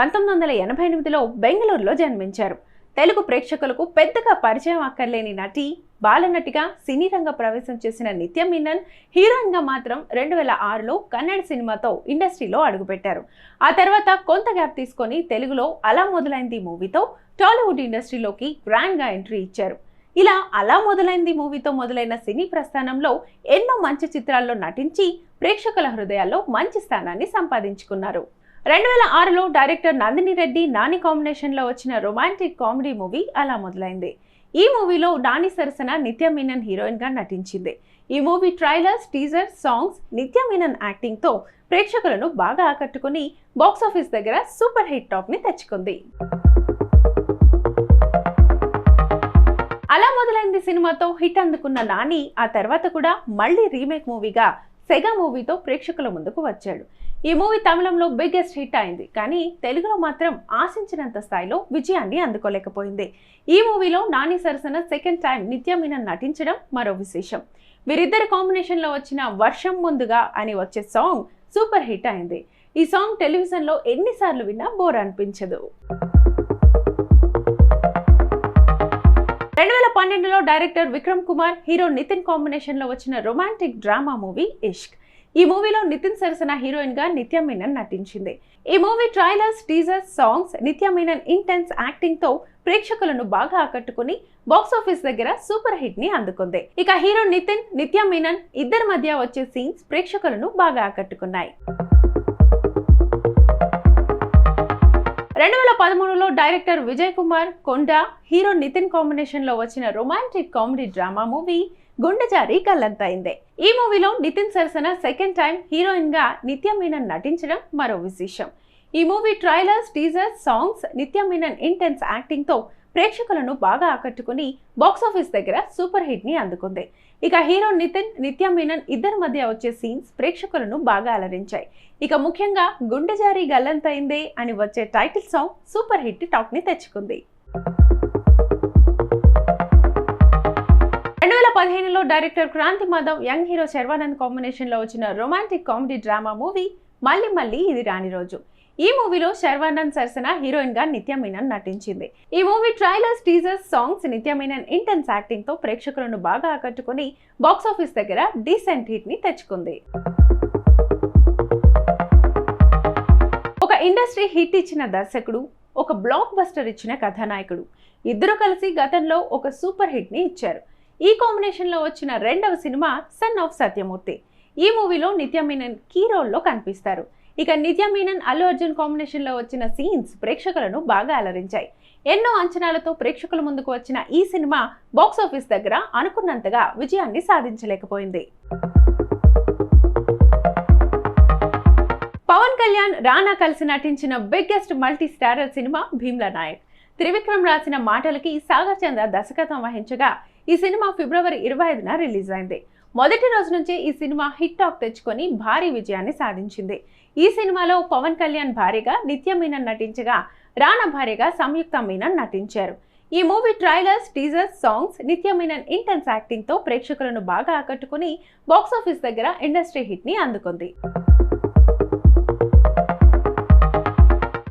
పంతొమ్మిది వందల ఎనభై ఎనిమిదిలో బెంగళూరులో జన్మించారు. తెలుగు ప్రేక్షకులకు పెద్దగా పరిచయం అక్కర్లేని నటి బాలనటిగా సినీ రంగ ప్రవేశం చేసిన నిత్య మీనన్ హీరోయిన్గా మాత్రం రెండు వేల ఆరులో కన్నడ సినిమాతో ఇండస్ట్రీలో అడుగుపెట్టారు. ఆ తర్వాత కొంత గ్యాప్ తీసుకొని తెలుగులో అలా మొదలైంది మూవీతో టాలీవుడ్ ఇండస్ట్రీలోకి గ్రాండ్గా ఎంట్రీ ఇచ్చారు. ఇలా అలా మొదలైంది మూవీతో మొదలైన సినీ ప్రస్థానంలో ఎన్నో మంచి చిత్రాల్లో నటించి ప్రేక్షకుల హృదయాల్లో మంచి స్థానాన్ని సంపాదించుకున్నారు. రెండు వేల ఆరులో డైరెక్టర్ నందిని రెడ్డి నాని కాంబినేషన్లో వచ్చిన రొమాంటిక్ కామెడీ మూవీ అలా మొదలైంది. ఈ మూవీలో నాని సరసన నిత్య మీనన్ హీరోయిన్గా నటించింది. ఈ మూవీ ట్రైలర్స్ టీజర్ సాంగ్స్ నిత్య మీనన్ యాక్టింగ్తో ప్రేక్షకులను బాగా ఆకట్టుకుని బాక్సాఫీస్ దగ్గర సూపర్ హిట్ టాప్ని తెచ్చుకుంది. అలా మొదలైంది సినిమాతో హిట్ అందుకున్న నాని ఆ తర్వాత కూడా మళ్ళీ రీమేక్ మూవీగా సెగ మూవీతో ప్రేక్షకుల ముందుకు వచ్చాడు. ఈ మూవీ తమిళంలో బిగ్గెస్ట్ హిట్ అయింది. కానీ తెలుగులో మాత్రం ఆశించినంత స్థాయిలో విజయాన్ని అందుకోలేకపోయింది. ఈ మూవీలో నాని సరసన సెకండ్ టైం నిత్య మీనన్ నటించడం మరో విశేషం. వీరిద్దరి కాంబినేషన్లో వచ్చిన వర్షం ముందుగా అని వచ్చే సాంగ్ సూపర్ హిట్ అయింది. ఈ సాంగ్ టెలివిజన్లో ఎన్నిసార్లు విన్నా బోర్ అనిపించదు. రెండు వేల పన్నెండులో డైరెక్టర్ విక్రమ్ కుమార్ హీరో నితిన్ కాంబినేషన్లో వచ్చిన రొమాంటిక్ డ్రామా మూవీ ఇష్క్. ఈ మూవీలో నితిన్ సరసన హీరోయిన్గా నిత్య మీనన్ నటించింది. ఈ మూవీ ట్రైలర్స్ టీజర్స్ సాంగ్స్ నిత్య మీనన్ ఇంటెన్స్ యాక్టింగ్తో ప్రేక్షకులను బాగా ఆకట్టుకుని బాక్సాఫీస్ దగ్గర సూపర్ హిట్ని అందుకుంది. ఇక హీరో నితిన్ నిత్య మీనన్ ఇద్దరి మధ్య వచ్చే సీన్స్ ప్రేక్షకులను బాగా ఆకట్టుకున్నాయి. రెండు వేల పదమూడులో డైరెక్టర్ విజయ్ కుమార్ కొండ హీరో నితిన్ కాంబినేషన్లో వచ్చిన romantic comedy drama movie Gundejaari Gallanthayyinde. ఈ మూవీలో నితిన్ సరసన సెకండ్ టైం హీరోయిన్గా నిత్య మీనన్ నటించడం మరో విశేషం. ఈ మూవీ ట్రైలర్స్ టీజర్స్ సాంగ్స్ నిత్య మీనన్ ఇంటెన్స్ యాక్టింగ్తో ప్రేక్షకులను బాగా ఆకట్టుకుని బాక్సాఫీస్ దగ్గర సూపర్ హిట్ని అందుకుంది. ఇక హీరో నితిన్ నిత్య మీనన్ ఇద్దరి మధ్య వచ్చే సీన్స్ ప్రేక్షకులను బాగా అలరించాయి. ఇక ముఖ్యంగా గుండెజారి గల్లంతైందే అని వచ్చే టైటిల్ సాంగ్ సూపర్ హిట్ టాక్ని తెచ్చుకుంది. రెండు వేల పదిహేనులో director Kranthi Madhav young hero Sharwanand కాంబినేషన్లో వచ్చిన రొమాంటిక్ కామెడీ డ్రామా మూవీ మళ్ళీ మళ్ళీ ఇది రాని రోజు. ఈ మూవీలో శర్వానంద్ సరసన హీరోయిన్గా నిత్య మీనన్ నటించింది. ఈ మూవీ ట్రైలర్స్ టీజర్స్ సాంగ్స్ నిత్య మీనన్ ఇంటెన్స్ యాక్టింగ్తో ప్రేక్షకులను బాగా ఆకట్టుకుని బాక్సాఫీస్ దగ్గర డీసెంట్ హిట్ని తెచ్చుకుంది. ఒక ఇండస్ట్రీ హిట్ ఇచ్చిన దర్శకుడు ఒక బ్లాక్ బస్టర్ ఇచ్చిన కథానాయకుడు. ఇద్దరు కలిసి గతంలో ఒక సూపర్ హిట్ని ఇచ్చారు. ఈ కాంబినేషన్లో వచ్చిన రెండవ సినిమా సన్ ఆఫ్ సత్యమూర్తి. ఈ మూవీలో నిత్య మీనన్ కీ రోల్లో కనిపిస్తారు. ఇక నిత్య మీనన్ అల్లు అర్జున్ కాంబినేషన్లో వచ్చిన సీన్స్ ప్రేక్షకులను బాగా అలరించాయి. ఎన్నో అంచనాలతో ప్రేక్షకుల ముందుకు వచ్చిన ఈ సినిమా బాక్సాఫీస్ దగ్గర అనుకున్నంతగా విజయాన్ని సాధించలేకపోయింది. పవన్ కళ్యాణ్ రానా కలిసి నటించిన biggest multi starrer cinema Bheemla Nayak. Trivikram రాసిన మాటలకి సాగర్ చంద్ర దర్శకత్వం వహించగా ఈ సినిమా ఫిబ్రవరి ఇరవై ఐదున రిలీజ్ అయింది. మొదటి రోజు నుంచే ఈ సినిమా హిట్ టాక్ తెచ్చుకొని భారీ విజయాన్ని సాధించింది. ఈ సినిమాలో పవన్ కళ్యాణ్ భార్యగా నిత్య మీనన్ నటించగా రానా భార్యగా సంయుక్త మీనన్ నటించారు. ఈ మూవీ ట్రైలర్స్ టీజర్స్ సాంగ్స్ నిత్య మీనన్ ఇంటెన్స్ యాక్టింగ్తో ప్రేక్షకులను బాగా ఆకట్టుకుని బాక్సాఫీస్ దగ్గర ఇండస్ట్రీ హిట్ని అందుకుంది.